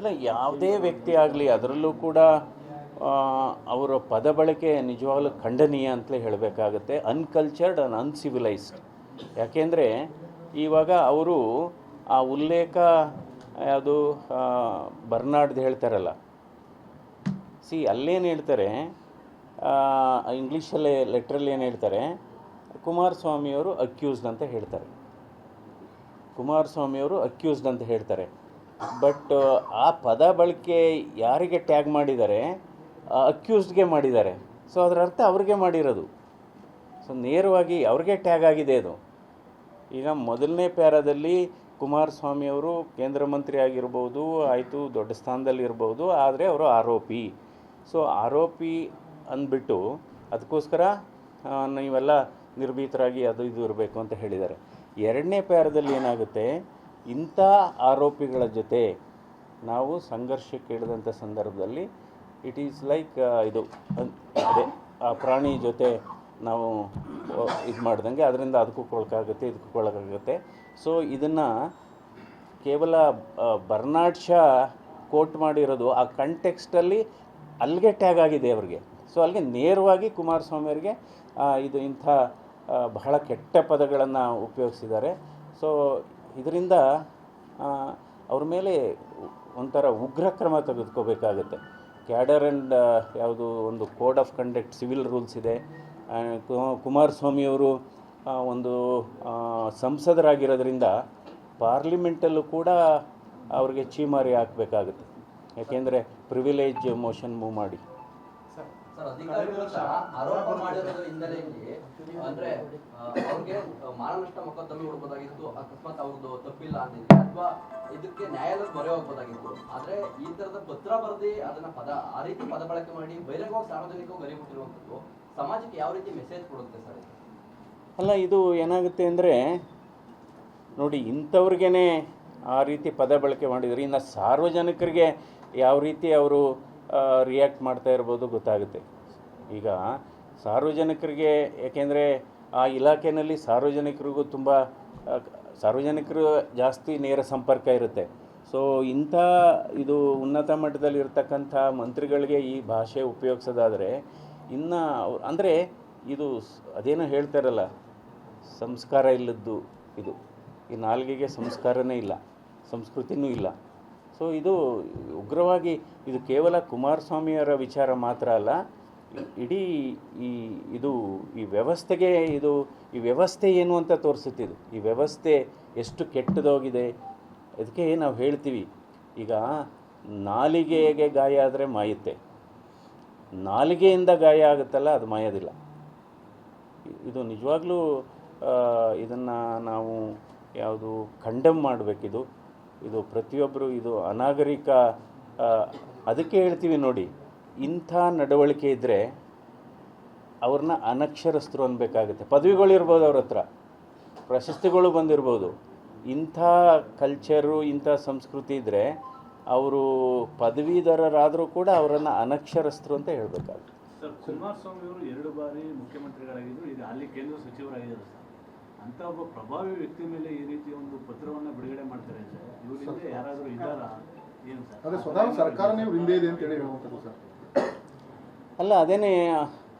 ಅಲ್ಲ ಯಾವುದೇ ವ್ಯಕ್ತಿ ಆಗಲಿ, ಅದರಲ್ಲೂ ಕೂಡ ಅವರ ಪದ ಬಳಕೆ ನಿಜವಾಗ್ಲೂ ಖಂಡನೀಯ ಅಂತಲೇ ಹೇಳಬೇಕಾಗುತ್ತೆ. ಅನ್ಕಲ್ಚರ್ಡ್ ಆ್ಯಂಡ್ ಅನ್ಸಿವಿಲೈಸ್ಡ್ ಯಾಕೆಂದರೆ, ಇವಾಗ ಅವರು ಆ ಉಲ್ಲೇಖ, ಯಾವುದು ಬರ್ನಾಡ್ದು ಹೇಳ್ತಾರಲ್ಲ. ಸಿ, ಅಲ್ಲೇನು ಹೇಳ್ತಾರೆ ಇಂಗ್ಲೀಷಲ್ಲೇ, ಲೆಟ್ರಲ್ಲಿ ಏನು ಹೇಳ್ತಾರೆ, ಕುಮಾರಸ್ವಾಮಿಯವರು ಅಕ್ಯೂಸ್ಡ್ ಅಂತ ಹೇಳ್ತಾರೆ. ಕುಮಾರಸ್ವಾಮಿಯವರು ಅಕ್ಯೂಸ್ಡ್ ಅಂತ ಹೇಳ್ತಾರೆ. ಬಟ್ ಆ ಪದ ಬಳಕೆ ಯಾರಿಗೆ ಟ್ಯಾಗ್ ಮಾಡಿದ್ದಾರೆ ಅಕ್ಯೂಸ್ಡ್ಗೆ ಮಾಡಿದ್ದಾರೆ. ಸೊ ಅದರ ಅರ್ಥ ಅವ್ರಿಗೆ ಮಾಡಿರೋದು. ಸೊ ನೇರವಾಗಿ ಅವ್ರಿಗೆ ಟ್ಯಾಗ್ ಆಗಿದೆ ಅದು. ಈಗ ಮೊದಲನೇ ಪ್ಯಾರಾದಲ್ಲಿ ಕುಮಾರಸ್ವಾಮಿಯವರು ಕೇಂದ್ರ ಮಂತ್ರಿ ಆಗಿರ್ಬೋದು, ಆಯಿತು, ದೊಡ್ಡ ಸ್ಥಾನದಲ್ಲಿ ಇರ್ಬೋದು, ಆದರೆ ಅವರು ಆರೋಪಿ. ಸೊ ಆರೋಪಿ ಅಂದ್ಬಿಟ್ಟು ಅದಕ್ಕೋಸ್ಕರ ನೀವೆಲ್ಲ ನಿರ್ಭೀತರಾಗಿ ಅದು ಇದು ಇರಬೇಕು ಅಂತ ಹೇಳಿದ್ದಾರೆ. ಎರಡನೇ ಪ್ಯಾರದಲ್ಲಿ ಏನಾಗುತ್ತೆ ಇಂಥ ಆರೋಪಿಗಳ ಜೊತೆ ನಾವು ಸಂಘರ್ಷಕ್ಕೆ ಇಳಿದಂಥ ಸಂದರ್ಭದಲ್ಲಿ ಇಟ್ ಈಸ್ ಲೈಕ್ ಇದು ಅದೇ, ಆ ಪ್ರಾಣಿ ಜೊತೆ ನಾವು ಇದು ಮಾಡ್ದಂಗೆ, ಅದರಿಂದ ಅದಕ್ಕೂ ಕೊಳಕಾಗುತ್ತೆ, ಇದಕ್ಕೂ ಕೊಳಕಾಗುತ್ತೆ. ಸೊ ಇದನ್ನು ಕೇವಲ ಬರ್ನಾಡ್ ಶಾ ಕೋಟ್ ಮಾಡಿರೋದು ಆ ಕಂಟೆಕ್ಸ್ಟಲ್ಲಿ ಅಲ್ಲಿಗೆ ಟ್ಯಾಗ್ ಆಗಿದೆ ಅವರಿಗೆ. ಸೊ ಅಲ್ಲಿಗೆ ನೇರವಾಗಿ ಕುಮಾರಸ್ವಾಮಿ ಅವರಿಗೆ ಇದು ಇಂಥ ಬಹಳ ಕೆಟ್ಟ ಪದಗಳನ್ನು ಉಪಯೋಗಿಸಿದ್ದಾರೆ. ಸೊ ಇದರಿಂದ ಅವ್ರ ಮೇಲೆ ಒಂಥರ ಉಗ್ರ ಕ್ರಮ ತೆಗೆದುಕೋಬೇಕಾಗತ್ತೆ. ಕ್ಯಾಡರ್ ಆ್ಯಂಡ್ ಯಾವುದು ಒಂದು code of conduct civil rules ಇದೆ. ಕುಮಾರಸ್ವಾಮಿಯವರು ಒಂದು ಸಂಸದರಾಗಿರೋದ್ರಿಂದ ಪಾರ್ಲಿಮೆಂಟಲ್ಲೂ ಕೂಡ ಅವ್ರಿಗೆ ಚೀಮಾರಿ ಹಾಕಬೇಕಾಗುತ್ತೆ. ಯಾಕೆಂದರೆ ಪ್ರಿವಿಲೇಜ್ ಮೋಷನ್ ಮೂವ್ ಮಾಡಿ. ಸರ್ ಅಧಿಕಾರಿ ವಿರುದ್ಧ ಆರೋಪ ಮಾಡಿರೋದ್ರ ಹಿನ್ನೆಲೆಯಲ್ಲಿ ಅಂದ್ರೆ ಅವ್ರಿಗೆ ಮಾನನಷ್ಟ ಮೊಕದ್ದಮೆ ಹೂಡಬಹುದಾಗಿತ್ತು ಅಕಸ್ಮಾತ್ ಅವ್ರದ್ದು ತಪ್ಪಿಲ್ಲ ಅಂದಿದ್ರೆ ಅಥವಾ ಇದಕ್ಕೆ ನ್ಯಾಯಾಲಯದ ಮೊರೆ ಹೋಗ್ಬೋದಾಗಿತ್ತು. ಆದ್ರೆ ಈ ತರದ ಪತ್ರ ಬರೆದಿ ಅದನ್ನ ಪದ ಆ ರೀತಿ ಪದ ಬಳಕೆ ಮಾಡಿ ಬಹಿರಂಗವಾಗಿ ಸಾರ್ವಜನಿಕವಾಗಿ ಗರಿಬಿಟ್ಟಿರುವಂತದ್ದು ಸಮಾಜಕ್ಕೆ ಯಾವ ರೀತಿ ಮೆಸೇಜ್ ಕೊಡುತ್ತೆ ಸರ್ ಅಲ್ಲ ಇದು ಏನಾಗುತ್ತೆ ಅಂದರೆ ನೋಡಿ ಇಂಥವ್ರಿಗೇ ಆ ರೀತಿ ಪದ ಬಳಕೆ ಮಾಡಿದರೆ ಇನ್ನು ಸಾರ್ವಜನಿಕರಿಗೆ ಯಾವ ರೀತಿ ಅವರು ರಿಯಾಕ್ಟ್ ಮಾಡ್ತಾ ಇರ್ಬೋದು ಗೊತ್ತಾಗುತ್ತೆ. ಈಗ ಸಾರ್ವಜನಿಕರಿಗೆ, ಯಾಕೆಂದರೆ ಆ ಇಲಾಖೆಯಲ್ಲಿ ಸಾರ್ವಜನಿಕರಿಗೂ ತುಂಬ ಸಾರ್ವಜನಿಕರು ಜಾಸ್ತಿ ನೇರ ಸಂಪರ್ಕ ಇರುತ್ತೆ. ಸೊ ಇಂಥ ಇದು ಉನ್ನತ ಮಟ್ಟದಲ್ಲಿ ಇರತಕ್ಕಂಥ ಮಂತ್ರಿಗಳಿಗೆ ಈ ಭಾಷೆ ಉಪಯೋಗಿಸೋದಾದರೆ, ಇನ್ನು ಅಂದರೆ ಇದು ಅದೇನೋ ಹೇಳ್ತಾರಲ್ಲ, ಸಂಸ್ಕಾರ ಇಲ್ಲದ್ದು ಇದು. ಈ ನಾಲ್ಗೆಗೆ ಸಂಸ್ಕಾರನೇ ಇಲ್ಲ, ಸಂಸ್ಕೃತಿನೂ ಇಲ್ಲ. ಸೊ ಇದು ಉಗ್ರವಾಗಿ ಇದು ಕೇವಲ ಕುಮಾರಸ್ವಾಮಿಯವರ ವಿಚಾರ ಮಾತ್ರ ಅಲ್ಲ, ಇಡೀ ಈ ಇದು ಈ ವ್ಯವಸ್ಥೆಗೆ ಇದು ಈ ವ್ಯವಸ್ಥೆ ಏನು ಅಂತ ತೋರಿಸುತ್ತಿದೆ ಈ ವ್ಯವಸ್ಥೆ ಎಷ್ಟು ಕೆಟ್ಟದೋಗಿದೆ. ಅದಕ್ಕೆ ನಾವು ಹೇಳ್ತೀವಿ, ಈಗ ನಾಲಿಗೆಗೆ ಗಾಯ ಆದರೆ ಮಾಯುತ್ತೆ. ನಾಲಿಗೆಯಿಂದ ಗಾಯ ಆಗುತ್ತಲ್ಲ, ಅದು ಮಾಯೋದಿಲ್ಲ. ಇದು ನಿಜವಾಗ್ಲೂ ಇದನ್ನು ನಾವು ಯಾವುದು ಕಂಡಮ್ ಮಾಡಬೇಕಿದು. ಇದು ಪ್ರತಿಯೊಬ್ಬರು ಇದು ಅನಾಗರಿಕ ಅದಕ್ಕೆ ಹೇಳ್ತೀವಿ ನೋಡಿ, ಇಂಥ ನಡವಳಿಕೆ ಇದ್ದರೆ ಅವ್ರನ್ನ ಅನಕ್ಷರಸ್ಥರು ಅನ್ಬೇಕಾಗುತ್ತೆ. ಪದವಿಗಳಿರ್ಬೋದು ಅವ್ರ ಹತ್ರ, ಪ್ರಶಸ್ತಿಗಳು ಬಂದಿರ್ಬೋದು. ಇಂಥ ಕಲ್ಚರು ಇಂಥ ಸಂಸ್ಕೃತಿ ಇದ್ದರೆ ಅವರು ಪದವೀಧರರಾದರೂ ಕೂಡ ಅವರನ್ನು ಅನಕ್ಷರಸ್ಥರು ಅಂತ ಹೇಳಬೇಕಾಗುತ್ತೆ. ಕುಮಾರಸ್ವಾಮಿ ಅವರು ಎರಡು ಬಾರಿ ಮುಖ್ಯಮಂತ್ರಿಗಳಾಗಿದ್ದರು ಈಗ ಅಲ್ಲಿ ಕೇಂದ್ರ ಸಚಿವರಾಗಿದ್ದಾರೆ. ಅಂತ ಒಬ್ಬ ಪ್ರಭಾವಿ ವ್ಯಕ್ತಿ ಮೇಲೆ ಈ ರೀತಿ ಒಂದು ಪತ್ರವನ್ನ ಬಿಡುಗಡೆ ಮಾಡ್ತಾರೆ ಸರ್. ಇವ್ರ ಹಿಂದೆ ಯಾರಾದರೂ ಇದ್ದಾರಾ? ಏನು ಸರ್? ಅದೇ ಸ್ವತಃ ಸರ್ಕಾರನೇ ಇವ್ರ ಹಿಂದೆ ಇದೆ ಅಂತ ಹೇಳಿ ಹೇಳುವಂಥದ್ದು ಸರ್. ಅಲ್ಲ ಅದೇನೇ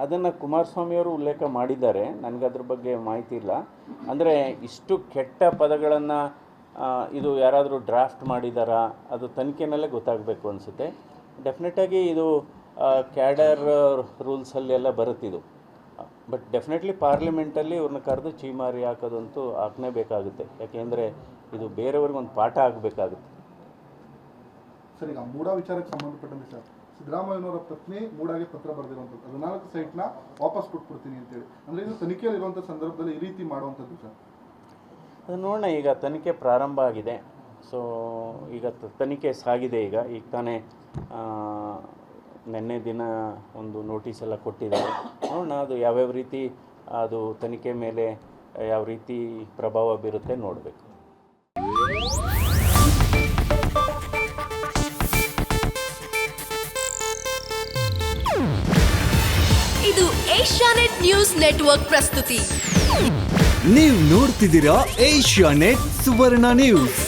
ಅದನ್ನು ಕುಮಾರಸ್ವಾಮಿಯವರು ಉಲ್ಲೇಖ ಮಾಡಿದ್ದಾರೆ. ನನಗೆ ಅದ್ರ ಬಗ್ಗೆ ಮಾಹಿತಿ ಇಲ್ಲ. ಅಂದರೆ ಇಷ್ಟು ಕೆಟ್ಟ ಪದಗಳನ್ನು ಇದು ಯಾರಾದರೂ ಡ್ರಾಫ್ಟ್ ಮಾಡಿದಾರಾ? ಅದು ತನಿಖೆನಲ್ಲೇ ಗೊತ್ತಾಗಬೇಕು ಅನಿಸುತ್ತೆ. ಡೆಫಿನೆಟಾಗಿ ಇದು ಕ್ಯಾಡರ್ ರೂಲ್ಸಲ್ಲಿ ಎಲ್ಲ ಬರುತ್ತಿದು. ಬಟ್ ಡೆಫಿನೆಟ್ಲಿ ಪಾರ್ಲಿಮೆಂಟಲ್ಲಿ ಇವ್ರನ್ನ ಕರೆದು ಚೀಮಾರಿ ಹಾಕೋದಂತೂ ಹಾಕಲೇಬೇಕಾಗುತ್ತೆ ಯಾಕೆಂದರೆ ಇದು ಬೇರೆಯವ್ರಿಗೊಂದು ಪಾಠ ಆಗಬೇಕಾಗುತ್ತೆ. ಸರ್ ಈಗ ಮೂಡಾ ವಿಚಾರಕ್ಕೆ ಸಂಬಂಧಪಟ್ಟಂತೆ ಸರ್ ಸಿದ್ದರಾಮಯ್ಯನವರ ಪತ್ನಿ ಮೂಡಾಗೆ ಪತ್ರ ಬರೆದಿರುವಂಥದ್ದು ಹದಿನಾಲ್ಕು ಸೈಟ್ನ ವಾಪಸ್ ಕೊಟ್ಬಿಡ್ತೀನಿ ಅಂತೇಳಿ. ಅಂದರೆ ಇದು ತನಿಖೆಯಲ್ಲಿ ಇರುವಂಥ ಸಂದರ್ಭದಲ್ಲಿ ಈ ರೀತಿ ಮಾಡುವಂಥದ್ದು ಸರ್? ಅದು ನೋಡೋಣ ಈಗ ತನಿಖೆ ಪ್ರಾರಂಭ ಆಗಿದೆ. ಸೊ ಈಗ ತನಿಖೆ ಸಾಗಿದೆ ಈಗ. ಈಗ ತಾನೇ ನಿನ್ನೆ ದಿನ ಒಂದು ನೋಟಿಸ್ ಎಲ್ಲ ಕೊಟ್ಟಿದ್ದಾರೆ. ನೋಡೋಣ ಅದು ಯಾವ್ಯಾವ ರೀತಿ ಅದು ತನಿಖೆ ಮೇಲೆ ಯಾವ ರೀತಿ ಪ್ರಭಾವ ಬೀರುತ್ತೆ ನೋಡಬೇಕು. ಇದು ಏಷ್ಯಾನೆಟ್ ನ್ಯೂಸ್ ನೆಟ್ವರ್ಕ್ ಪ್ರಸ್ತುತಿ. ನೀವು ನೋಡ್ತಿದ್ದೀರಾ ಏಷ್ಯಾ ನೆಟ್ ಸುವರ್ಣ ನ್ಯೂಸ್.